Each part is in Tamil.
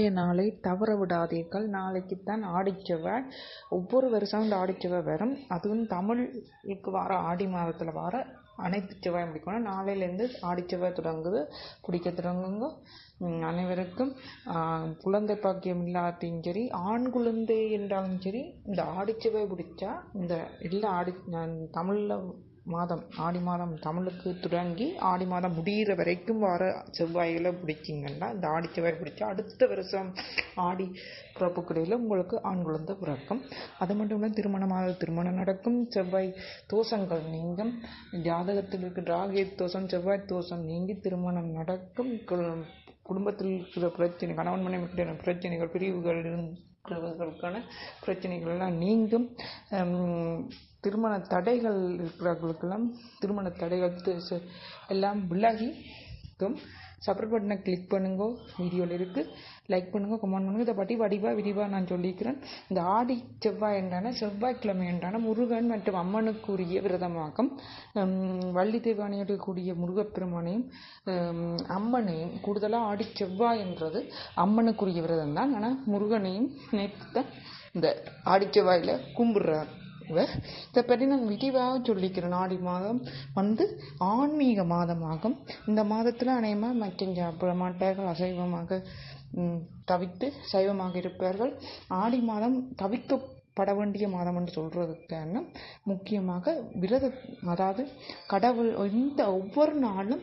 இன்றைய நாளை தவற விடாதீர்கள். நாளைக்குத்தான் ஆடிச்செவ்வாய் ஒவ்வொரு வருஷம் இந்த ஆடிச்செவ்வாய் வரும். அதுவும் தமிழுக்கு வர ஆடி மாதத்தில் வர அனைத்து செவ்வாயும் பிடிக்கணும். நாளையிலேருந்து ஆடிச்செவ்வாய் தொடங்குது. பிடிக்க தொடங்குங்க. அனைவருக்கும் குழந்தை பாக்கியம் இல்லாட்டியும் சரி ஆண் குழந்தை என்றாலும் சரி இந்த ஆடிச்செவ்வாய் பிடிச்சா இந்த எல்லா ஆடி தமிழில் மாதம் ஆடி மாதம் தமிழுக்கு தொடங்கி ஆடி மாதம் முடிகிற வரைக்கும் வர செவ்வாய்களை பிடிச்சிங்கன்னா இந்த ஆடி செவ்வாய் பிடிச்சா அடுத்த வருஷம் ஆடி பிறப்புக்கிடையில் உங்களுக்கு ஆண் குழந்தை பிறக்கும். அது மட்டும் இல்லை திருமணமாக திருமணம் நடக்கும். செவ்வாய் தோஷங்கள் நீங்கும். ஜாதகத்தில் இருக்கிற ராகு தோஷம் செவ்வாய் தோஷம் நீங்கி திருமணம் நடக்கும். குடும்பத்தில் இருக்கிற பிரச்சனை கணவன் மனைவி பிரச்சனைகள் பிரிவுகள் இருக்கிறவர்களுக்கான பிரச்சனைகள்லாம் நீங்கும். திருமண தடைகள் இருக்கிறவர்களுக்கெல்லாம் திருமண தடைகள் எல்லாம் விலகிக்கும் சப்ஸ்கிரைப் பட்டனை கிளிக் பண்ணுங்க. வீடியோவில் இருக்குது லைக் பண்ணுங்க கமெண்ட் பண்ணுங்க. இதை பற்றி வடிவாக விரிவாக நான் சொல்லியிருக்கிறேன் இந்த ஆடி செவ்வாய் என்றான செவ்வாய்க்கிழமை என்றான முருகன் மற்றும் அம்மனுக்குரிய விரதமாகும் வள்ளி தேவானையோடு முருகப்பெருமானையும் அம்மனையும் கூடுதலாக ஆடி செவ்வாய் என்றது அம்மனுக்குரிய விரதம் தான் ஆனால் முருகனையும் நேற்று தான் இந்த ஆடி செவ்வாயில் கும்பிடுறார். இவர் இதை பற்றி நான் விரிவாக சொல்லிக்கிறேன் ஆடி மாதம் வந்து ஆன்மீக மாதமாகும். இந்த மாதத்தில் அநேகமாக மற்ற சாப்பிட மாட்டார்கள் அசைவமாக தவித்து சைவமாக இருப்பார்கள். ஆடி மாதம் தவிக்க பட வேண்டிய மாதம் என்று சொல்கிறதுக்கு முக்கியமாக விரத அதாவது கடவுள் இந்த ஒவ்வொரு நாளும்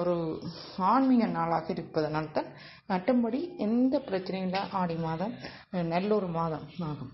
ஒரு ஆன்மீக நாளாக இருப்பதனால் தான் மற்றபடி எந்த பிரச்சனையும் இல்லை. ஆடி மாதம் நல்ல ஒரு மாதம் ஆகும்.